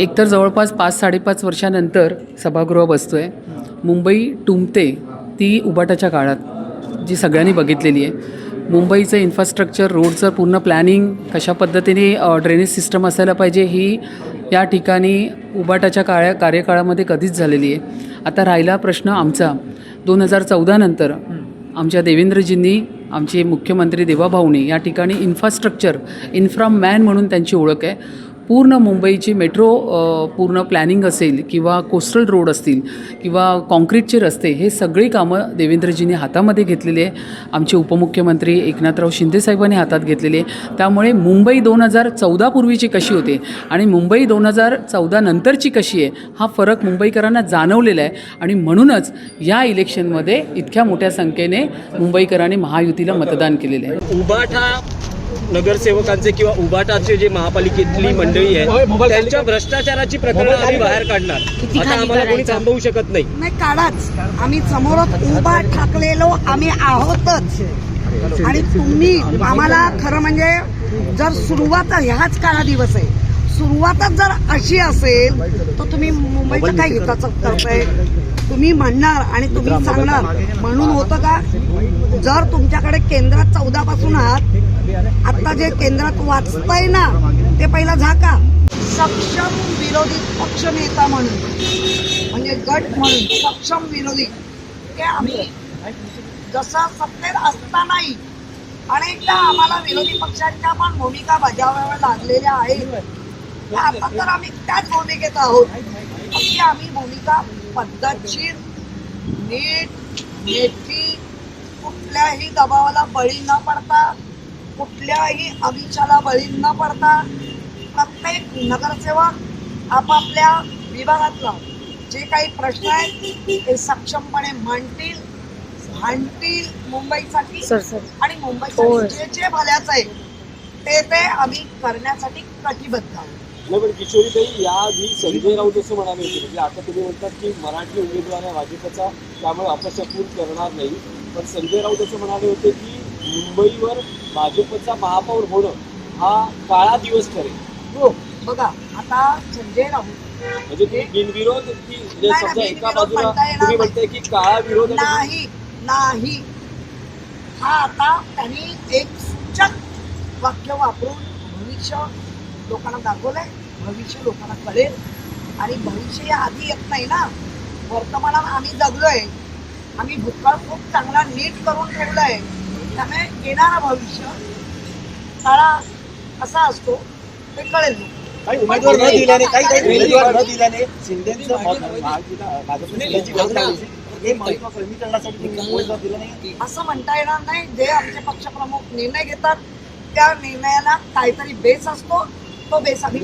एकतर जवळपास पाच साडेपाच वर्षानंतर सभागृह बसतो आहे मुंबई टुंबते ती उबाटाच्या काळात जी सगळ्यांनी बघितलेली आहे. मुंबईचं इन्फ्रास्ट्रक्चर रोडचं पूर्ण प्लॅनिंग कशा पद्धतीने ड्रेनेज सिस्टम असायला पाहिजे ही या ठिकाणी उबाटाच्या काळ्या कार्यकाळामध्ये कधीच झालेली आहे. आता राहिला प्रश्न आमचा. दोन हजार चौदानंतर आमच्या देवेंद्रजींनी आमचे मुख्यमंत्री देवाभाऊनी या ठिकाणी इन्फ्रास्ट्रक्चर इन्फ्रा मॅन म्हणून त्यांची ओळख आहे. पूर्ण मुंबईची मेट्रो पूर्ण प्लॅनिंग असेल किंवा कोस्टल रोड असतील किंवा कॉन्क्रीटचे रस्ते हे सगळी कामं देवेंद्रजींनी हातामध्ये घेतलेली आहे. आमचे उपमुख्यमंत्री एकनाथराव शिंदेसाहेबांनी हातात घेतलेली आहे. त्यामुळे मुंबई दोन हजार चौदापूर्वीची कशी होते आणि मुंबई दोन हजार चौदा नंतरची कशी आहे हा फरक मुंबईकरांना जाणवलेला आहे. आणि म्हणूनच या इलेक्शनमध्ये इतक्या मोठ्या संख्येने मुंबईकरांनी महायुतीला मतदान केलेलं आहे. उबाठा नगरसेवकांचे किंवा उबाटाचे जे महापालिकेतली मंडळी आहे त्यांच्या भ्रष्टाचाराची प्रकरणं आम्ही बाहेर काढणार. आता आम्हाला कोणी थांबवू शकत नाही. नाही काढाच. आम्ही समोरच उभा ठाकलेलो आम्ही आहोतच. आणि तुम्ही आम्हाला खरं म्हणजे जर सुरुवात ह्याच काळा दिवस आहे. सुरुवातच जर अशी असेल तर तुम्ही मुंबईचं काय हिताचं करताय? तुम्ही म्हणणार आणि तुम्ही सांगणार. म्हणून होतं का जर तुमच्याकडे केंद्रात चौदा पासून आहात आता जे केंद्रात वाचताय ना ते पहिला झाका. सक्षम विरोधी पक्ष नेता म्हणून म्हणजे गट म्हणून सक्षम विरोधी. ते आम्ही जसा सत्तेत असतानाही अनेकदा आम्हाला विरोधी पक्षांच्या पण भूमिका बजावाव्या लागलेल्या आहेत. आता तर आम्ही त्याच भूमिकेत आहोत. की आम्ही भूमिका पद्धतशीर नीट नेटकी कुठल्याही दबावाला बळी न पडता कुठल्याही अभिषाला बळी न पडता प्रत्येक नगरसेवक आपापल्या विभागातला जे काही प्रश्न आहेत ते सक्षमपणे मांडतील भांडतील मुंबईसाठी. आणि मुंबईसाठी जे जे भल्याचं आहे ते ते आम्ही करण्यासाठी कटिबद्ध आहोत. नाही पण किशोरीताई या आधी संजय राऊत असं म्हणाले होते. म्हणजे आता तुम्ही म्हणतात की मराठी उमेदवार आहे भाजपचा त्यामुळे अपशकून करणार नाही. पण संजय राऊत असं म्हणाले होते की मुंबईवर भाजपचा महापौर होणं हा काळा दिवस ठरेल. हो बघा आता संजय राऊत म्हणजे तुम्ही बिनविरोध की म्हणजे नाही, समजा नाही, एका बिनविरोध बाजूला म्हणता येणार तुम्ही. म्हणताय की काळा विरोध. नाही नाही. हा आता त्यांनी एक सूचक वाक्य वापरून भविष्य लोकांना दाखवलंय भविष्य लोकांना कळेल. आणि भविष्य या आधी येत नाही ना. वर्तमानात आम्ही जगलोय. आम्ही भूतकाळ खूप चांगला नीट करून ठेवलाय. त्यामुळे येणारा भविष्य काळा कसा असतो ते कळेल लोकांना. काही उमेदवार न दिल्याने काही काही उमेदवार न शिंदेचं. हे असं म्हणता येणार नाही जे आमचे पक्षप्रमुख निर्णय घेतात त्या निर्णयाला काहीतरी बेस असतो तो बेस आम्ही